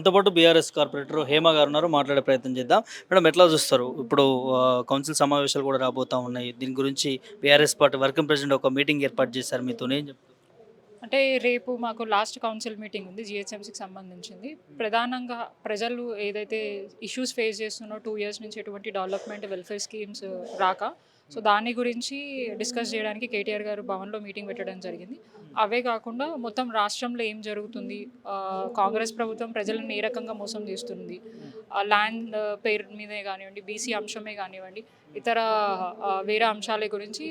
మనతో BRS corporator Hema గారు ఉన్నారు. మాట్లాడే ప్రయత్నం చేద్దాం. మేడం ఎట్లా చూస్తారు? ఇప్పుడు కౌన్సిల్ సమావేశాలు కూడా రాబోతా ఉన్నాయి. దీని గురించి బీఆర్ఎస్ పార్టీ వర్కింగ్ ప్రెసిడెంట్ ఒక మీటింగ్ ఏర్పాటు చేశారు. మీతో అంటే రేపు మాకు లాస్ట్ కౌన్సిల్ మీటింగ్ ఉంది జిహెచ్ఎంసీకి సంబంధించింది. ప్రధానంగా ప్రజలు ఏదైతే ఇష్యూస్ ఫేస్ చేస్తున్నారో టూ ఇయర్స్ నుంచి ఎటువంటి డెవలప్మెంట్ వెల్ఫేర్ స్కీమ్స్ రాక సో దాని గురించి డిస్కస్ చేయడానికి కేటీఆర్ గారు భవన్లో మీటింగ్ పెట్టడం జరిగింది. అవే కాకుండా మొత్తం రాష్ట్రంలో ఏం జరుగుతుంది కాంగ్రెస్ ప్రభుత్వం ప్రజలను ఏ రకంగా మోసం చేస్తుంది ల్యాండ్ పేరు మీదే కానివ్వండి బీసీ అంశమే కానివ్వండి ఇతర వేరే అంశాల గురించి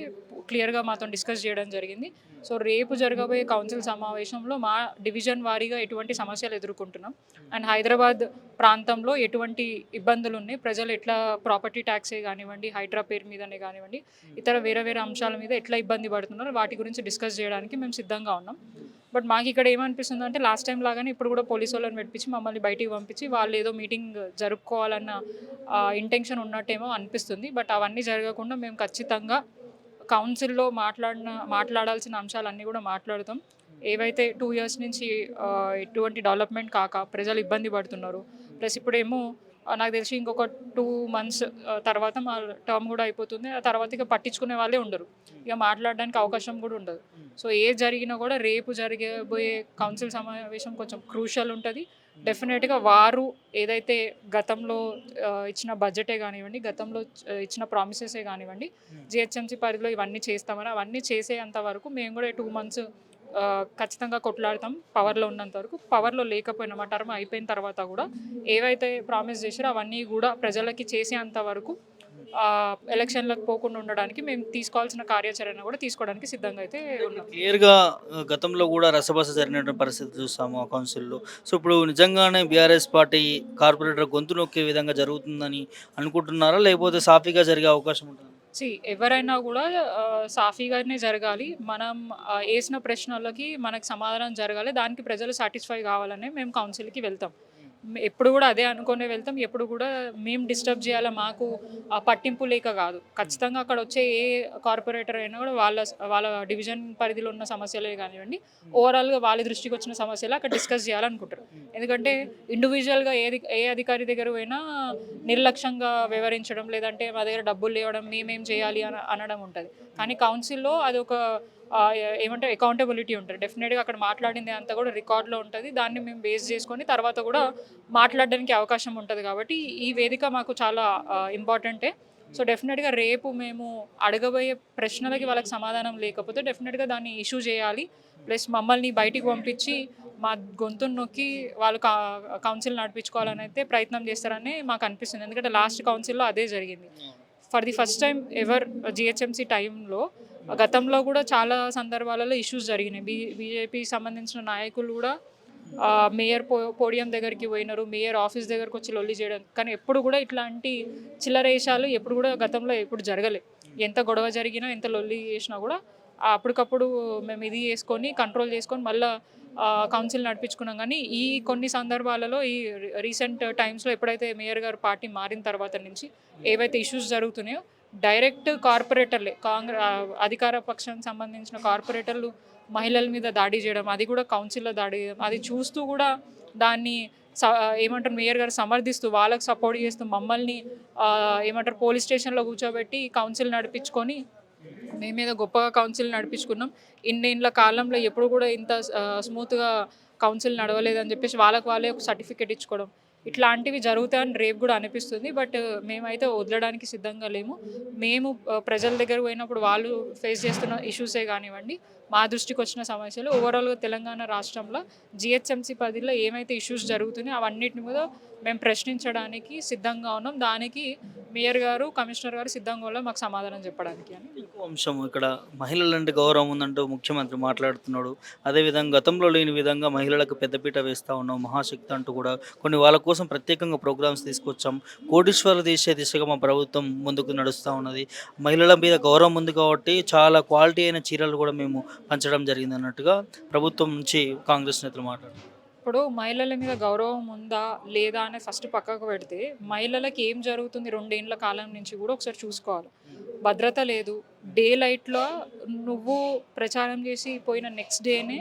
క్లియర్గా మాతో డిస్కస్ చేయడం జరిగింది. సో రేపు జరగబోయే కౌన్సిల్ సమావేశంలో మా డివిజన్ వారీగా ఎటువంటి సమస్యలు ఎదుర్కొంటున్నాం. అండ్ హైదరాబాద్ ప్రాంతంలో ఎటువంటి ఇబ్బందులు ఉన్నాయి? ప్రజలు ఎట్లా ప్రాపర్టీ ట్యాక్సే కానివ్వండి హైడ్రా పేరు మీదనే కానివ్వండి ఇతర వేరే వేరే అంశాల మీద ఎట్లా ఇబ్బంది పడుతున్నారో? వాటి గురించి డిస్కస్ చేయడానికి మేము సిద్ధంగా ఉన్నాం. బట్ మాకు ఇక్కడ ఏమనిపిస్తుంది అంటే లాస్ట్ టైం లాగానే ఇప్పుడు కూడా పోలీసు వాళ్ళని పెట్టించి మమ్మల్ని బయటికి పంపించి వాళ్ళు ఏదో మీటింగ్ జరుపుకోవాలన్న ఇంటెన్షన్ ఉన్నట్టేమో అనిపిస్తుంది. బట్ అవన్నీ జరగకుండా మేము ఖచ్చితంగా కౌన్సిల్లో మాట్లాడిన మాట్లాడాల్సిన అంశాలన్నీ కూడా మాట్లాడతాం. ఏవైతే టూ ఇయర్స్ నుంచి ఎటువంటి డెవలప్మెంట్ కాక ప్రజలు ఇబ్బంది పడుతున్నారు ప్లస్ ఇప్పుడేమో నాకు తెలిసి ఇంకొక టూ మంత్స్ తర్వాత మా టర్మ్ కూడా అయిపోతుంది. ఆ తర్వాత ఇక పట్టించుకునే వాళ్ళే ఉండరు. ఇక మాట్లాడడానికి అవకాశం కూడా ఉండదు. సో ఏ జరిగినా కూడా రేపు జరిగబోయే కౌన్సిల్ సమావేశం కొంచెం క్రూషల్ ఉంటుంది. డెఫినెట్గా వారు ఏదైతే గతంలో ఇచ్చిన బడ్జెటే కానివ్వండి గతంలో ఇచ్చిన ప్రామిసెసే కానివ్వండి జిహెచ్ఎంసీ పరిధిలో ఇవన్నీ చేస్తామని అవన్నీ చేసేంత వరకు మేము కూడా టూ మంత్స్ ఖచ్చితంగా కొట్లాడతాం. పవర్లో ఉన్నంత వరకు పవర్లో లేకపోయినా మా టర్మ్ అయిపోయిన తర్వాత కూడా ఏవైతే ప్రామిస్ చేసారో అవన్నీ కూడా ప్రజలకి చేసేంత వరకు ఎలక్షన్లకు పోకుండా ఉండడానికి మేము తీసుకోవాల్సిన కార్యాచరణ కూడా తీసుకోవడానికి సిద్ధంగా అయితే క్లియర్గా గతంలో కూడా రసభాస జరిగినటువంటి పరిస్థితి చూసాము ఆ కౌన్సిల్లో సో ఇప్పుడు నిజంగానే బీఆర్ఎస్ పార్టీ కార్పొరేటర్ గొంతు నొక్కే విధంగా జరుగుతుందని అనుకుంటున్నారా? లేకపోతే సాఫీగా జరిగే అవకాశం ఉంటుంది? సి ఎవరైనా కూడా సాఫీగానే జరగాలి. మనం వేసిన ప్రశ్నలకి మనకు సమాధానం జరగాలి. దానికి ప్రజలు సాటిస్ఫై కావాలనే మేము కౌన్సిల్కి వెళ్తాం. ఎప్పుడు కూడా అదే అనుకునే వెళ్తాం. ఎప్పుడు కూడా మేము డిస్టర్బ్ చేయాలా మాకు ఆ పట్టింపు లేక కాదు. ఖచ్చితంగా అక్కడ వచ్చే ఏ కార్పొరేటర్ అయినా కూడా వాళ్ళ వాళ్ళ డివిజన్ పరిధిలో ఉన్న సమస్యలే కానివ్వండి ఓవరాల్గా వాళ్ళ దృష్టికి వచ్చిన సమస్యలు అక్కడ డిస్కస్ చేయాలనుకుంటారు. ఎందుకంటే ఇండివిజువల్గా ఏది ఏ అధికారి దగ్గర పోయినా నిర్లక్ష్యంగా వివరించడం లేదంటే మా దగ్గర డబ్బులు లేవడం మేమేం చేయాలి అని అనడం ఉంటుంది. కానీ కౌన్సిల్లో అది ఒక ఏమంటే అకౌంటబిలిటీ ఉంటుంది. డెఫినెట్గా అక్కడ మాట్లాడింది అంతా కూడా రికార్డులో ఉంటుంది. దాన్ని మేము బేస్ చేసుకొని తర్వాత కూడా మాట్లాడడానికి అవకాశం ఉంటుంది కాబట్టి ఈ వేదిక మాకు చాలా ఇంపార్టెంటే సో డెఫినెట్గా రేపు మేము అడగబోయే ప్రశ్నలకి వాళ్ళకి సమాధానం లేకపోతే డెఫినెట్గా దాన్ని ఇష్యూ చేయాలి. ప్లస్ మమ్మల్ని బయటికి పంపించి మా గొంతును నొక్కి వాళ్ళు కా- కౌన్సిల్ నడిపించుకోవాలని అయితే ప్రయత్నం చేస్తారని మాకు అనిపిస్తుంది. ఎందుకంటే లాస్ట్ కౌన్సిల్లో అదే జరిగింది. For the first time ever GHMC టైంలో గతంలో కూడా చాలా సందర్భాలలో ఇష్యూస్ జరిగినాయి. బీ బీజేపీ సంబంధించిన నాయకులు కూడా మేయర్ పో పోడియం దగ్గరికి పోయినారు. మేయర్ ఆఫీస్ దగ్గరకు వచ్చి లొల్లి చేయడం. కానీ ఎప్పుడు కూడా ఇట్లాంటి చిల్లరేషాలు ఎప్పుడు కూడా గతంలో ఎప్పుడు జరగలే. ఎంత గొడవ జరిగినా ఎంత లొల్లి చేసినా కూడా అప్పటికప్పుడు మేము ఇది చేసుకొని కంట్రోల్ చేసుకొని మళ్ళీ కౌన్సిల్ నడిపించుకున్నాం. కానీ ఈ కొన్ని సందర్భాలలో ఈ రీసెంట్ టైమ్స్లో ఎప్పుడైతే మేయర్ గారు పార్టీ మారిన తర్వాత నుంచి ఏవైతే ఇష్యూస్ జరుగుతున్నాయో డైరెక్ట్ కార్పొరేటర్లే. కాంగ్రెస్ అధికార పక్షానికి సంబంధించిన కార్పొరేటర్లు మహిళల మీద దాడి చేయడం అది కూడా కౌన్సిల్లో దాడి చేయడం అది చూస్తూ కూడా దాన్ని స- ఏమంటారు మేయర్ గారు సమర్థిస్తూ వాళ్ళకు సపోర్ట్ చేస్తూ మమ్మల్ని ఏమంటారు పోలీస్ స్టేషన్లో కూర్చోబెట్టి కౌన్సిల్ నడిపించుకొని మేమేదో గొప్పగా కౌన్సిల్ నడిపించుకున్నాం. ఇన్నేళ్ళ కాలంలో ఎప్పుడు కూడా ఇంత స్మూత్గా కౌన్సిల్ నడవలేదని చెప్పేసి వాళ్ళకి వాళ్ళే ఒక సర్టిఫికేట్ ఇచ్చుకోవడం. ఇట్లాంటివి జరుగుతాయని రేపు కూడా అనిపిస్తుంది. బట్ మేమైతే వదలడానికి సిద్ధంగా లేము. మేము ప్రజల దగ్గర పోయినప్పుడు వాళ్ళు ఫేస్ చేస్తున్న ఇష్యూసే కానివ్వండి మా దృష్టికి వచ్చిన సమస్యలు. ఓవరాల్గా తెలంగాణ రాష్ట్రంలో జిహెచ్ఎంసీ పరిధిలో ఏమైతే ఇష్యూస్ జరుగుతున్నాయో అవన్నిటిని మీద మేము ప్రశ్నించడానికి సిద్ధంగా ఉన్నాం. దానికి మేయర్ గారు కమిషనర్ గారు సిద్ధంగా ఉన్నారు. మాకు సమాధానం చెప్పడానికి అని. ఇంకో అంశం ఇక్కడ మహిళలంటే గౌరవం ఉందంటూ ముఖ్యమంత్రి మాట్లాడుతున్నాడు. అదేవిధంగా గతంలో లేని విధంగా మహిళలకు పెద్దపీట వేస్తూ ఉన్నాం. మహాశక్తి అంటూ కూడా కొన్ని వాళ్ళ కోసం ప్రత్యేకంగా ప్రోగ్రామ్స్ తీసుకొచ్చాం. కోటీశ్వరులు దేశ దిశగా మా ప్రభుత్వం ముందుకు నడుస్తూ ఉన్నది. మహిళల మీద గౌరవం ఉంది కాబట్టి చాలా క్వాలిటీ అయిన చీరలు కూడా మేము పంచడం జరిగింది అన్నట్టుగా ప్రభుత్వం నుంచి కాంగ్రెస్ నేతలు మాట్లాడారు ఇప్పుడు మహిళల మీద గౌరవం ఉందా లేదా అని ఫస్ట్ పక్కకు పెడితే మహిళలకి ఏం జరుగుతుంది రెండేళ్ళ కాలం నుంచి కూడా ఒకసారి చూసుకోవాలి. భద్రత లేదు. డే లైట్లో నువ్వు ప్రచారం చేసి పోయిన నెక్స్ట్ డేనే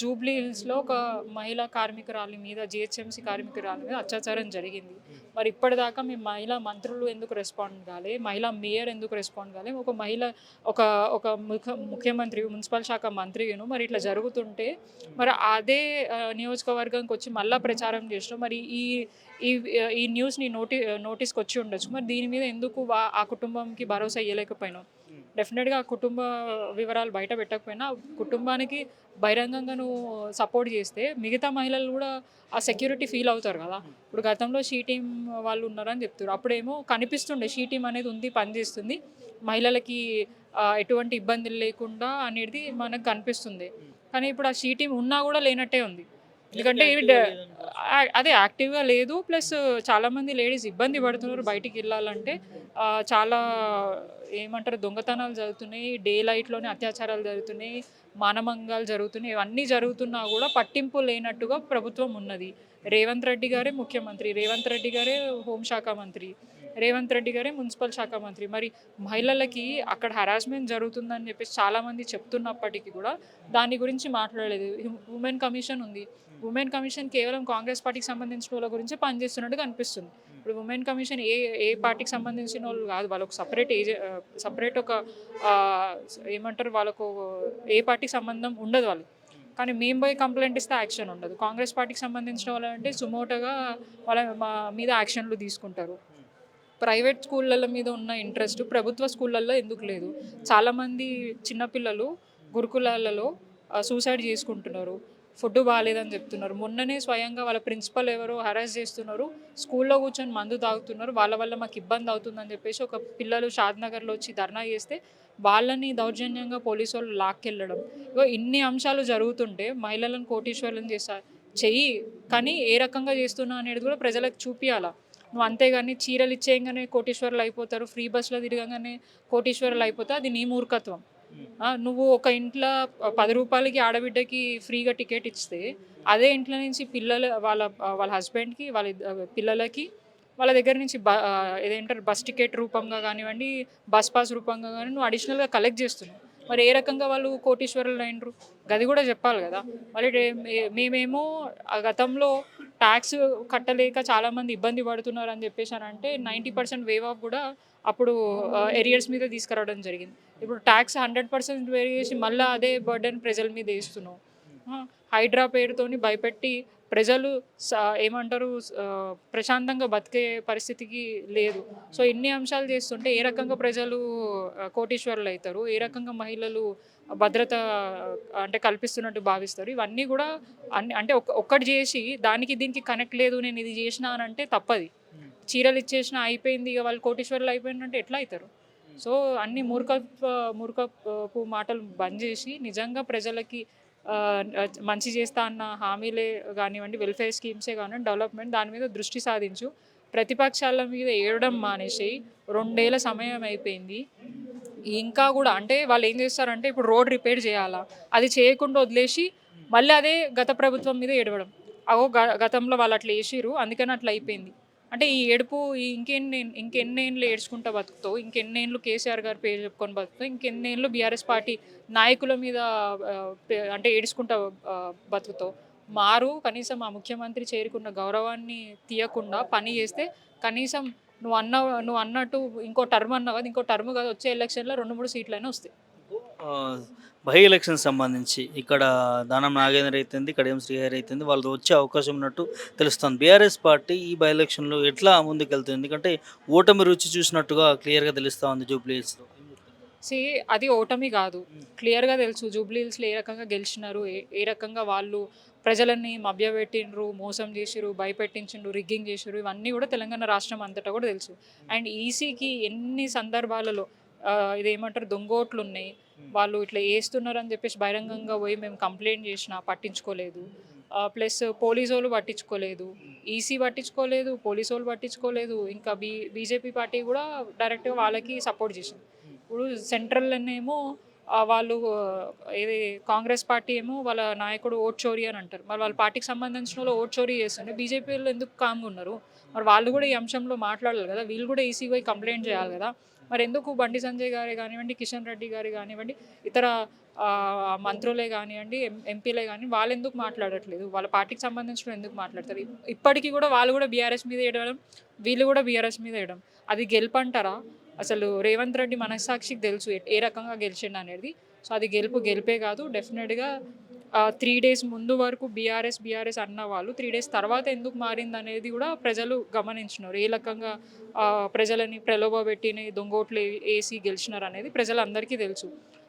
జూబ్లీ హిల్స్లో ఒక మహిళా కార్మికురాలి మీద జిహెచ్ఎంసీ కార్మికురాలి మీద అత్యాచారం జరిగింది. మరి ఇప్పటిదాకా మీ మహిళా మంత్రులు ఎందుకు రెస్పాండ్ కాలే? మహిళా మేయర్ ఎందుకు రెస్పాండ్ కాలే? ఒక మహిళ ఒక ఒక ముఖ ముఖ్యమంత్రి మున్సిపల్ శాఖ మంత్రిను మరి ఇట్లా జరుగుతుంటే మరి అదే నియోజకవర్గంకి వచ్చి మళ్ళీ ప్రచారం చేసిన మరి ఈ ఈ ఈ న్యూస్ని నోటి నోటీస్కి వచ్చి ఉండొచ్చు. మరి దీని మీద ఎందుకు వా- ఆ కుటుంబంకి భరోసా ఇవ్వలేకపోయినాం డెఫినెట్గా కుటుంబ వివరాలు బయట పెట్టకపోయినా కుటుంబానికి బహిరంగంగా నువ్వు సపోర్ట్ చేస్తే మిగతా మహిళలు కూడా ఆ సెక్యూరిటీ ఫీల్ అవుతారు కదా. ఇప్పుడు గతంలో షీ టీం వాళ్ళు ఉన్నారని చెప్తారు అప్పుడేమో కనిపిస్తుండే షీ టీం అనేది ఉంది పనిచేస్తుంది మహిళలకి ఎటువంటి ఇబ్బందులు లేకుండా అనేది మనకు కనిపిస్తుంది. కానీ ఇప్పుడు ఆ షీ టీం ఉన్నా కూడా లేనట్టే ఉంది. ఎందుకంటే ఇవి అదే యాక్టివ్గా లేదు. ప్లస్ చాలామంది లేడీస్ ఇబ్బంది పడుతున్నారు బయటికి వెళ్ళాలంటే. చాలా ఏమంటారు దొంగతనాలు జరుగుతున్నాయి. డే లైట్లోనే అత్యాచారాలు జరుగుతున్నాయి. మానమంగాలు జరుగుతున్నాయి. ఇవన్నీ జరుగుతున్నా కూడా పట్టింపు లేనట్టుగా ప్రభుత్వం ఉన్నది. రేవంత్ రెడ్డి గారే ముఖ్యమంత్రి. రేవంత్ రెడ్డి గారే హోంశాఖ మంత్రి. రేవంత్ రెడ్డి గారే మున్సిపల్ శాఖ మంత్రి. మరి మహిళలకి అక్కడ హరాస్మెంట్ జరుగుతుందని చెప్పేసి చాలామంది చెప్తున్నప్పటికీ కూడా దాని గురించి మాట్లాడలేదు. ఉమెన్ కమిషన్ ఉంది. ఉమెన్ కమిషన్ కేవలం కాంగ్రెస్ పార్టీకి సంబంధించిన వాళ్ళ గురించి పనిచేస్తున్నట్టు అనిపిస్తుంది ఇప్పుడు ఉమెన్ కమిషన్ ఏ ఏ పార్టీకి సంబంధించిన వాళ్ళు కాదు వాళ్ళకు సపరేట్ ఏజె సపరేట్ ఒక ఏమంటారు వాళ్ళకు ఏ పార్టీకి సంబంధం ఉండదు వాళ్ళు కానీ మేము పోయి కంప్లైంట్ ఇస్తే యాక్షన్ ఉండదు. కాంగ్రెస్ పార్టీకి సంబంధించిన వాళ్ళు అంటే సుమోటోగా వాళ్ళ మా మీద యాక్షన్లు తీసుకుంటారు. ప్రైవేట్ స్కూళ్ళ మీద ఉన్న ఇంట్రెస్ట్ ప్రభుత్వ స్కూళ్ళల్లో ఎందుకు లేదు? చాలామంది చిన్నపిల్లలు గురుకులాలలో సూసైడ్ చేసుకుంటున్నారు. ఫుడ్ బాగాలేదని చెప్తున్నారు. మొన్ననే స్వయంగా వాళ్ళ ప్రిన్సిపల్ ఎవరో హరాస్ చేస్తున్నారు. స్కూల్లో కూర్చొని మందు తాగుతున్నారు. వాళ్ళ వల్ల మాకు ఇబ్బంది అవుతుందని చెప్పేసి ఒక పిల్లలు షాద్నగర్లో వచ్చి ధర్నా చేస్తే వాళ్ళని దౌర్జన్యంగా పోలీసు వాళ్ళు లాక్కెళ్ళడం. ఇగో ఇన్ని అంశాలు జరుగుతుంటే మహిళలను కోటీశ్వరులను చేస్తా చెయ్యి కానీ ఏ రకంగా చేస్తున్నా అనేది కూడా ప్రజలకు చూపించాలా నువ్వు అంతేగాని చీరలు ఇచ్చేయంగానే కోటీశ్వరులు అయిపోతారు ఫ్రీ బస్సులో తిరగగానే కోటీశ్వరులు అయిపోతారు అది నీ మూర్ఖత్వం. నువ్వు ఒక ఇంట్లో పది రూపాయలకి ఆడబిడ్డకి ఫ్రీగా టికెట్ ఇస్తే అదే ఇంట్లో నుంచి పిల్లల వాళ్ళ వాళ్ళ హస్బెండ్కి వాళ్ళ పిల్లలకి వాళ్ళ దగ్గర నుంచి బ ఏదేంటారు బస్ టికెట్ రూపంగా కానివ్వండి బస్ పాస్ రూపంగా కానీ నువ్వు అడిషనల్గా కలెక్ట్ చేస్తున్నావు. మరి ఏ రకంగా వాళ్ళు కోటీశ్వరులు అయినరు? గది కూడా చెప్పాలి కదా. మరి మేమేమో గతంలో ట్యాక్స్ కట్టలేక చాలామంది ఇబ్బంది పడుతున్నారు అని చెప్పేసి అని అంటే నైంటీ పర్సెంట్ వేవ్ ఆఫ్ కూడా అప్పుడు ఏరియర్స్ మీద తీసుకురావడం జరిగింది. ఇప్పుడు ట్యాక్స్ హండ్రెడ్ పర్సెంట్ వేర్ చేసి మళ్ళీ అదే బర్డెన్ ప్రజల మీద వేస్తున్నాం. హైడ్రా పేరుతోని భయపెట్టి ప్రజలు ఏమంటారు ప్రశాంతంగా బతికే పరిస్థితికి లేదు. సో ఇన్ని అంశాలు చేస్తుంటే ఏ రకంగా ప్రజలు కోటీశ్వరులు అవుతారు? ఏ రకంగా మహిళలు భద్రత అంటే కల్పిస్తున్నట్టు భావిస్తారు? ఇవన్నీ కూడా అన్ని అంటే ఒక్క- ఒక్కటి చేసి దానికి దీనికి కనెక్ట్ లేదు నేను ఇది చేసిన అని అంటే తప్పది. చీరలు ఇచ్చేసిన అయిపోయింది ఇక వాళ్ళు కోటీశ్వరులు అయిపోయిందంటే ఎట్లా అవుతారు? సో అన్ని మూర్ఖ మూర్ఖపు మాటలు బంద్ చేసి నిజంగా ప్రజలకి మంచి చేస్తా అన్న హామీలే కానివ్వండి వెల్ఫేర్ స్కీమ్సే కానివ్వండి డెవలప్మెంట్ దాని మీద దృష్టి సాధించు. ప్రతిపక్షాల మీద ఏడడం మానేసి రెండేళ్ళ సమయం అయిపోయింది. ఇంకా కూడా అంటే వాళ్ళు ఏం చేస్తారంటే ఇప్పుడు రోడ్ రిపేర్ చేయాలా? అది చేయకుండా వదిలేసి మళ్ళీ అదే గత ప్రభుత్వం మీద ఏడవడం. అగో గ- గతంలో వాళ్ళు అట్లా వేసిరు అందుకని అట్లా అయిపోయింది. అంటే ఈ ఏడుపు ఇంకెన్ని ఇంకెన్నేళ్ళు ఏడ్చుకుంటా బతుకుతావు ఇంకెన్నేళ్ళు కేసీఆర్ గారు పేరు చెప్పుకొని బతుకుతావు ఇంకెన్నేళ్ళు బీఆర్ఎస్ పార్టీ నాయకుల మీద పే- అంటే ఏడ్చుకుంటా బతుకుతావు మారు కనీసం ఆ ముఖ్యమంత్రి చేరుకున్న గౌరవాన్ని తీయకుండా పని చేస్తే కనీసం నువ్వు అన్న నువ్వు అన్నట్టు ఇంకో టర్మ్ అన్నావు కదా ఇంకో టర్మ్ కదా వచ్చే ఎలక్షన్లో రెండు మూడు సీట్లైనా వస్తాయి. బై ఎలక్షన్ సంబంధించి ఇక్కడ దానం నాగేంద్ర అయితుంది కడియం శ్రీహరి అయితుంది వాళ్ళతో వచ్చే అవకాశం ఉన్నట్టు తెలుస్తుంది. బీఆర్ఎస్ పార్టీ ఈ బై ఎలక్షన్లో ఎట్లా ముందుకెళ్తుంది? ఎందుకంటే ఓటమి రుచి చూసినట్టుగా క్లియర్గా తెలుస్తూ ఉంది జూబ్లీహిల్స్లో సి అది ఓటమి కాదు. క్లియర్గా తెలుసు జూబ్లీహిల్స్లో ఏ రకంగా గెలిచినారు ఏ ఏ రకంగా వాళ్ళు ప్రజలని మభ్యపెట్టిండ్రు మోసం చేసిరు భయపెట్టించిండ్రు రిగ్గింగ్ చేసిరు ఇవన్నీ కూడా తెలంగాణ రాష్ట్రం అంతటా కూడా తెలుసు. అండ్ ఈసీకి ఎన్ని సందర్భాలలో ఇదేమంటారు దొంగోట్లు ఉన్నాయి వాళ్ళు ఇట్లా వేస్తున్నారు అని చెప్పేసి బహిరంగంగా పోయి మేము కంప్లైంట్ చేసినా పట్టించుకోలేదు. ప్లస్ పోలీసు వాళ్ళు పట్టించుకోలేదు. ఈసీ పట్టించుకోలేదు పోలీసు వాళ్ళు పట్టించుకోలేదు ఇంకా బీ బీజేపీ పార్టీ కూడా డైరెక్ట్గా వాళ్ళకి సపోర్ట్ చేసింది. ఇప్పుడు సెంట్రల్లోనేమో వాళ్ళు ఏది కాంగ్రెస్ పార్టీ ఏమో వాళ్ళ నాయకుడు ఓట్ చోరీ అని అంటారు. మరి వాళ్ళ పార్టీకి సంబంధించిన వాళ్ళు ఓట్ చోరీ చేస్తుంటే బీజేపీ వాళ్ళు ఎందుకు కామ్గా ఉన్నారు? మరి వాళ్ళు కూడా ఈ అంశంలో మాట్లాడాలి కదా వీళ్ళు కూడా ఈసీ పోయి కంప్లైంట్ చేయాలి కదా. మరి ఎందుకు బండి సంజయ్ గారే కానివ్వండి కిషన్ రెడ్డి గారు కానివ్వండి ఇతర మంత్రులే కానివ్వండి ఎం ఎంపీలే కానీ వాళ్ళు ఎందుకు మాట్లాడట్లేదు? వాళ్ళ పార్టీకి సంబంధించిన ఎందుకు మాట్లాడతారు? ఇప్పటికీ కూడా వాళ్ళు కూడా బీఆర్ఎస్ మీద వేయడం వీళ్ళు కూడా బీఆర్ఎస్ మీద వేయడం అది గెలుపంటారా? అసలు రేవంత్ రెడ్డి మనస్సాక్షికి తెలుసు ఏ- ఏ రకంగా గెలిచిండు అనేది సో అది గెలుపు గెలిపే కాదు డెఫినెట్గా త్రీ డేస్ ముందు వరకు బీఆర్ఎస్ బీఆర్ఎస్ అన్న వాళ్ళు త్రీ డేస్ తర్వాత ఎందుకు మారింది అనేది కూడా ప్రజలు గమనించినారు. ఏ రకంగా ప్రజలని ప్రలోభ పెట్టినవి దొంగోట్లు వేసి గెలిచినారు అనేది ప్రజలందరికీ తెలుసు.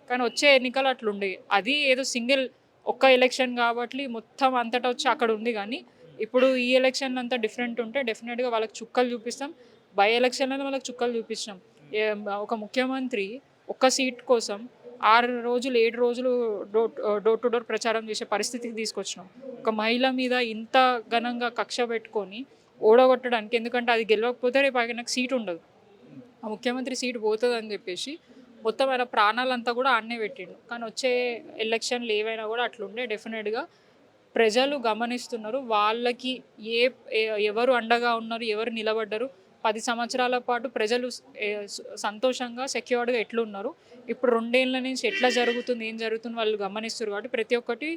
కానీ వచ్చే ఎన్నికలు అట్లుండే. అది ఏదో సింగిల్ ఒక్క ఎలక్షన్ కాబట్టి మొత్తం అంతటా వచ్చి అక్కడ ఉంది కానీ ఇప్పుడు ఈ ఎలక్షన్ అంతా డిఫరెంట్ ఉంటే డెఫినెట్గా వాళ్ళకి చుక్కలు చూపిస్తాం. బై ఎలక్షన్లలో వాళ్ళకి చుక్కలు చూపించాం ఒక ముఖ్యమంత్రి ఒక్క సీట్ కోసం ఆరు రోజులు ఏడు రోజులు డోర్ డోర్ టు డోర్ ప్రచారం చేసే పరిస్థితికి తీసుకొచ్చినాం. ఒక మహిళ మీద ఇంత ఘనంగా కక్ష పెట్టుకొని ఓడగొట్టడానికి ఎందుకంటే అది గెలవకపోతే రేపు ఆయనకు సీట్ ఉండదు. ఆ ముఖ్యమంత్రి సీట్ పోతుంది అని చెప్పేసి మొత్తం ఆయన ప్రాణాలంతా కూడా ఆడనే పెట్టిండు. కానీ వచ్చే ఎలక్షన్లు ఏవైనా కూడా అట్లుండే డెఫినెట్గా ప్రజలు గమనిస్తున్నారు. వాళ్ళకి ఏ ఏ- ఎవరు అండగా ఉన్నారు ఎవరు నిలబడ్డారు పది సంవత్సరాల పాటు ప్రజలు సంతోషంగా సెక్యూర్డ్గా ఎట్లున్నారు? ఇప్పుడు రెండేళ్ళ నుంచి ఎట్లా జరుగుతుంది ఏం జరుగుతుంది వాళ్ళు గమనిస్తారు కాబట్టి ప్రతి ఒక్కటి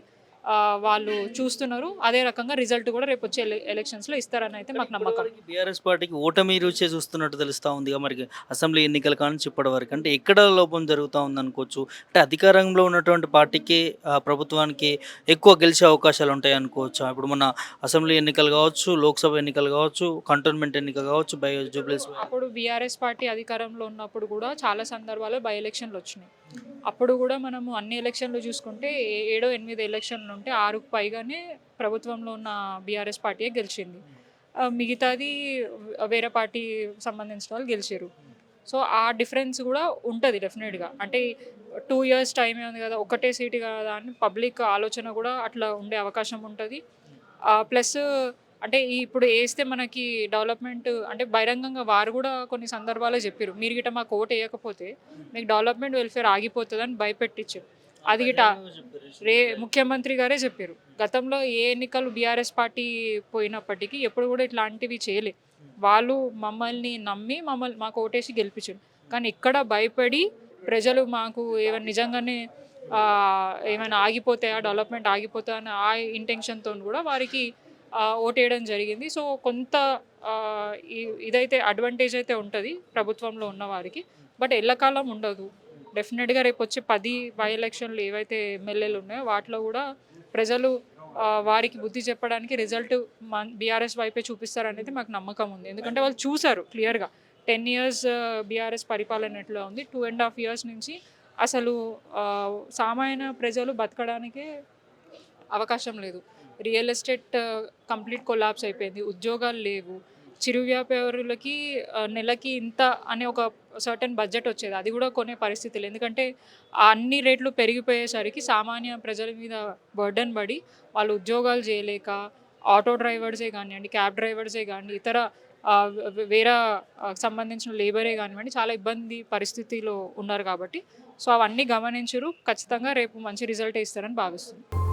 వాళ్ళు చూస్తున్నారు. అదే రకంగా రిజల్ట్ కూడా రేపు వచ్చే ఎల- ఎలక్షన్స్లో ఇస్తారని అయితే మాకు నమ్మకం. బీఆర్ఎస్ పార్టీకి ఓటమి రుచే చూస్తున్నట్టు తెలుస్తా ఉంది మరి అసెంబ్లీ ఎన్నికల కానుంచి ఇప్పటి వరకు. అంటే ఎక్కడ లోపం జరుగుతూ ఉంది అనుకోవచ్చు అంటే అధికారంలో ఉన్నటువంటి పార్టీకి ప్రభుత్వానికి ఎక్కువ గెలిచే అవకాశాలు ఉంటాయి అనుకోవచ్చు? ఇప్పుడు మన అసెంబ్లీ ఎన్నికలు కావచ్చు లోక్సభ ఎన్నికలు కావచ్చు కంటోన్మెంట్ ఎన్నిక కావచ్చు బై జూబ్లీస్ అప్పుడు బీఆర్ఎస్ పార్టీ అధికారంలో ఉన్నప్పుడు కూడా చాలా సందర్భాల్లో బై ఎలక్షన్లు వచ్చినాయి. అప్పుడు కూడా మనము అన్ని ఎలక్షన్లు చూసుకుంటే ఏడో ఎనిమిది ఎలక్షన్లు ఉంటే ఆరుకు పైగానే ప్రభుత్వంలో ఉన్న బీఆర్ఎస్ పార్టీయే గెలిచింది. మిగతాది వేరే పార్టీ సంబంధించిన వాళ్ళు గెలిచారు సో ఆ డిఫరెన్స్ కూడా ఉంటుంది డెఫినెట్గా. అంటే టూ ఇయర్స్ టైం ఉంది కదా ఒకటే సీటు కదా అని పబ్లిక్ ఆలోచన కూడా అట్లా ఉండే అవకాశం ఉంటుంది. ప్లస్ అంటే ఇప్పుడు వేస్తే మనకి డెవలప్మెంట్ అంటే బహిరంగంగా వారు కూడా కొన్ని సందర్భాల్లో చెప్పారు మీరు గిట మాకు ఓటు వేయకపోతే మీకు డెవలప్మెంట్ వెల్ఫేర్ ఆగిపోతుందని భయపెట్టించారు అది గిట రే ముఖ్యమంత్రి గారే చెప్పారు గతంలో ఏ ఎన్నికలు బీఆర్ఎస్ పార్టీ పోయినప్పటికీ ఎప్పుడు కూడా ఇట్లాంటివి చేయలే. వాళ్ళు మమ్మల్ని నమ్మి మమ్మల్ని మాకు ఓటేసి గెలిపించారు కానీ ఇక్కడ భయపడి ప్రజలు మాకు ఏమైనా నిజంగానే ఏమైనా ఆగిపోతాయా డెవలప్మెంట్ ఆగిపోతా అని ఆ ఇంటెన్షన్తో కూడా వారికి ఓటేయడం జరిగింది. సో కొంత ఇదైతే అడ్వాంటేజ్ అయితే ఉంటుంది ప్రభుత్వంలో ఉన్న వారికి. బట్ ఎల్లకాలం ఉండదు. డెఫినెట్గా రేపు వచ్చే పది బై ఎలక్షన్లు ఏవైతే ఎమ్మెల్యేలు ఉన్నాయో వాటిలో కూడా ప్రజలు వారికి బుద్ధి చెప్పడానికి రిజల్ట్ మన్ బీఆర్ఎస్ వైపే చూపిస్తారనేది మాకు నమ్మకం ఉంది. ఎందుకంటే వాళ్ళు చూసారు క్లియర్గా టెన్ ఇయర్స్ బీఆర్ఎస్ పరిపాలన ఎట్లా ఉంది? టూ అండ్ హాఫ్ ఇయర్స్ నుంచి అసలు సామాన్య ప్రజలు బతకడానికే అవకాశం లేదు. రియల్ ఎస్టేట్ కంప్లీట్ కొలాబ్స్ అయిపోయింది. ఉద్యోగాలు లేవు. చిరు వ్యాపారులకి నెలకి ఇంత అనే ఒక సర్టన్ బడ్జెట్ వచ్చేది. అది కూడా కొనే పరిస్థితి లేదు. ఎందుకంటే అన్ని రేట్లు పెరిగిపోయేసరికి సామాన్య ప్రజల మీద బర్డన్ పడి వాళ్ళు ఉద్యోగాలు చేయలేక ఆటో డ్రైవర్సే కానివ్వండి క్యాబ్ డ్రైవర్సే కానీ ఇతర వేరే సంబంధించిన లేబరే కానివ్వండి చాలా ఇబ్బంది పరిస్థితిలో ఉన్నారు కాబట్టి. సో అవన్నీ గమనించరు. ఖచ్చితంగా రేపు మంచి రిజల్ట్ ఇస్తారని భావిస్తున్నాను